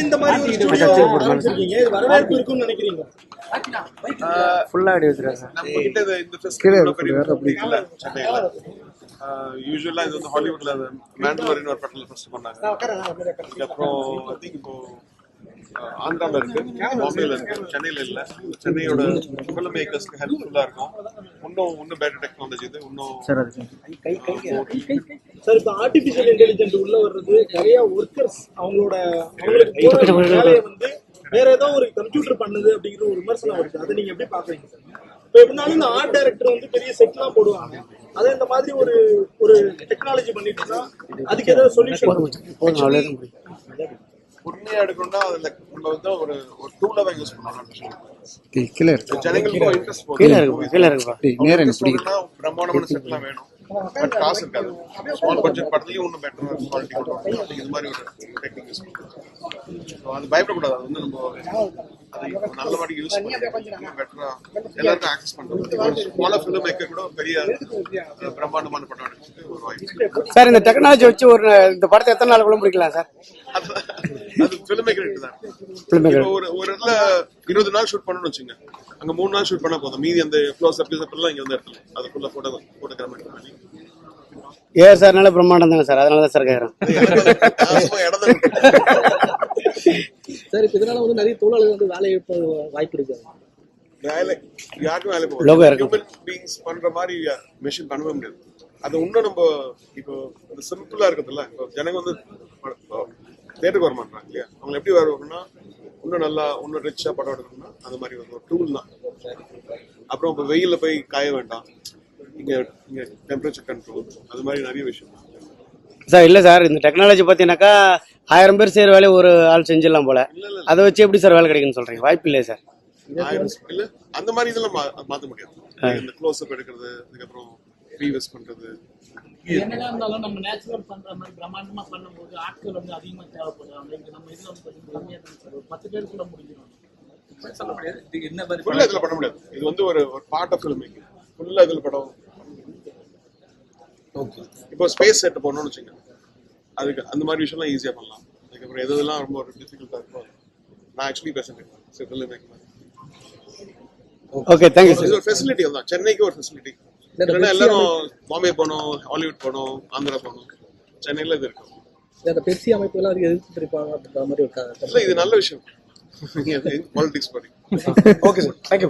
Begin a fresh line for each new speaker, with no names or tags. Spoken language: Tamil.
இந்த மாதிரி வரவேற்பு இருக்கும்னு நினைக்கிறீங்க
ஃபுல்லா அடி வச்சிருக்காங்க
கிட்ட இது- வந்து ஹாலிவுட்ல மேண்டலரின் ஒரு படத்துல ஃபர்ஸ்ட் பண்ணாங்க. அதுக்கப்புறம் ஐ திங்க் அஹ், ஆந்திரால இருக்கு. பாம்பேல இருக்கு. சென்னையில இல்ல. சென்னையோட ஃபிலிம் மேக்கர்ஸ்க்கு ஹெல்ப்ஃபுல்லா இருக்கும். இன்னும் இன்னும் பெட்டர் டெக்னாலஜி இது. இன்னும்
சார்
இப்ப ஆர்டிபிஷியல் இன்டெலிஜென்ட் உள்ள வர்றது நிறைய ஒர்க்கர்ஸ் அவங்களோட வேலையை வந்து வேற ஏதோ ஒரு கம்ப்யூட்டர் பண்ணுது அப்படிங்கிற ஒரு விமர்சனம் வருது. அதை நீங்க எப்படி பாக்குறீங்க சார்? இப்ப எப்படினாலும் இந்த ஆர்ட் டைரக்டர் வந்து பெரிய செட்லாம் போடுவாங்க. அதை இந்த மாதிரி ஒரு ஒரு டெக்னாலஜி பண்ணிட்டு இருந்தா அதுக்கு ஏதாவது சொல்யூஷன்
உண்மையா எடுக்கணும்னா அதுல நம்ம வந்து ஒரு ஒரு டூல தான் யூஸ் பண்ணலாம்
கீழே இருக்கு.
ஜனங்களுக்கும் இன்ட்ரெஸ்ட்
கீழே இருக்கு கீழே இருக்குப்பா
டேய், நேரா எனக்கு பிடிக்குது
சொல்லணும்னா பிரம்மாண்டமான செட்லாம் வேணும். பட் காசு இருக்காது. ஸ்மால் பட்ஜெட் படத்துலயும் இன்னும் பெட்டர் குவாலிட்டி கொண்டு வரணும் இது மாதிரி ஒரு டெக்னிக் யூஸ் பண்ணுறோம் அது பயப்படக்கூடாது. அது வந்து நம்ம அதை நல்ல மாதிரி யூஸ் பண்ணி பெட்டரா எல்லாருக்கும் ஆக்சஸ் பண்றோம் ஸ்மாலர் ஃபிலிம் மேக்கர் கூட பெரிய பிரம்மாண்டமான படம் எடுத்துட்டு ஒரு வாய்ப்பு
சார் இந்த டெக்னாலஜி வச்சு ஒரு இந்த படத்தை எத்தனை நாளுக்குள்ள முடிக்கலாம் சார்?
அது ஃபிலிம் மேக்கர் தான். ஒரு ஒரு இடத்துல இருபது நாள் ஷூட் பண்ணணும்னு வச்சுங்க. அங்க மூணு நாள் ஷூட் பண்ணா போதும். மீதி அந்த க்ளோஸ் அப் எல்லாம் இங்க வந்து இடத்துல அது ஃபுல்லா போட்டோ போட்டோகிராஃபர் பண்ணி.
ஏ சார் பிரம்மாண்டம் தானே சார்? அதனால தான் சார் கேட்குறேன்
சார் இப்ப இதனால வந்து நிறைய தொழிலாளர்கள் வந்து வேலை வாய்ப்பு இருக்கு.
வேலை யாருக்கும் வேலை போகும். ஹியூமன் பீயிங்ஸ் பண்ற மாதிரி மெஷின் பண்ணவே முடியாது. அது இன்னும் நம்ம இப்போ அது சிம்பிளா இருக்குதுல்ல இப்போ ஜனங்க வந்து தேட்டருக்கு வர மாட்டாங்க இல்லையா? அவங்க எப்படி வருவாங்கன்னா இன்னும் நல்லா இன்னும் ரிச்சா படம் எடுக்கணும்னா அந்த மாதிரி ஒரு டூல் தான். அப்புறம் இப்போ வெயில்ல போய் காய வேண்டாம். இங்க இங்க டெம்பரேச்சர் கண்ட்ரோல் அது மாதிரி நிறைய விஷயம்.
சார் இல்லை சார் இந்த டெக்னாலஜி பார்த்தீங்கன்னாக்கா ஆயிரம் பேர் செய்கிற வேலையை ஒரு ஆள் செஞ்சிடலாம் போல. அதை வச்சு எப்படி சார் வேலை கிடைக்குன்னு சொல்றீங்க? வாய்ப்பு இல்லையே சார்?
அந்த மாதிரி இதெல்லாம் மா- மாத்த முடியாது. இந்த க்ளோஸ் அப் எடுக்கிறது அதுக்கப்புறம் ரீவெஸ் பண்றது.
என்னதான் இருந்தாலும் நம்ம நேச்சுரல் பண்ற மாதிரி பிரம்மாண்டமா பண்ணும்போது ஆட்கள் வந்து அதிகமா நம்ம இதுல வந்து கம்மியா ஒரு பத்து பேருக்குள்ள முடிஞ்சிடும்.
சொல்ல முடியாது. இது என்ன மாதிரி
ஃபுல்லா இதுல பண்ண முடியாது. இது வந்து ஒரு ஒரு பார்ட் ஆஃப் ஃபிலிம் மேக்கிங் ஃபுல்லா இதுல படம். இப்போ ஸ்பேஸ் செட் போடணும்னு வச்சுங்க அதுக்கு அந்த மாதிரி விஷயம்லாம் ஈஸியா பண்ணலாம். அதுக்கப்புறம் எது எதெல்லாம் ரொம்ப ஒரு டிஃபிகல்ட்டா இருக்கோ நான் actually film making
okay thank you sir
இது ஒரு ஃபெசிலிட்டி தான் சென்னைக்கு ஒரு ஃபெசிலிட்டி இல்லைன்னா எல்லாரும் பாம்பே போகணும் ஹாலிவுட் போகணும் ஆந்திரா போகணும். சென்னையில இது இருக்கும்.
அந்த பெப்சி அமைப்பு எல்லாம் எதிர்த்து இருப்பாங்க அப்படின்ற மாதிரி ஒரு க-
இல்ல இது நல்ல விஷயம். பாலிடிக்ஸ் படி.
Okay sir thank you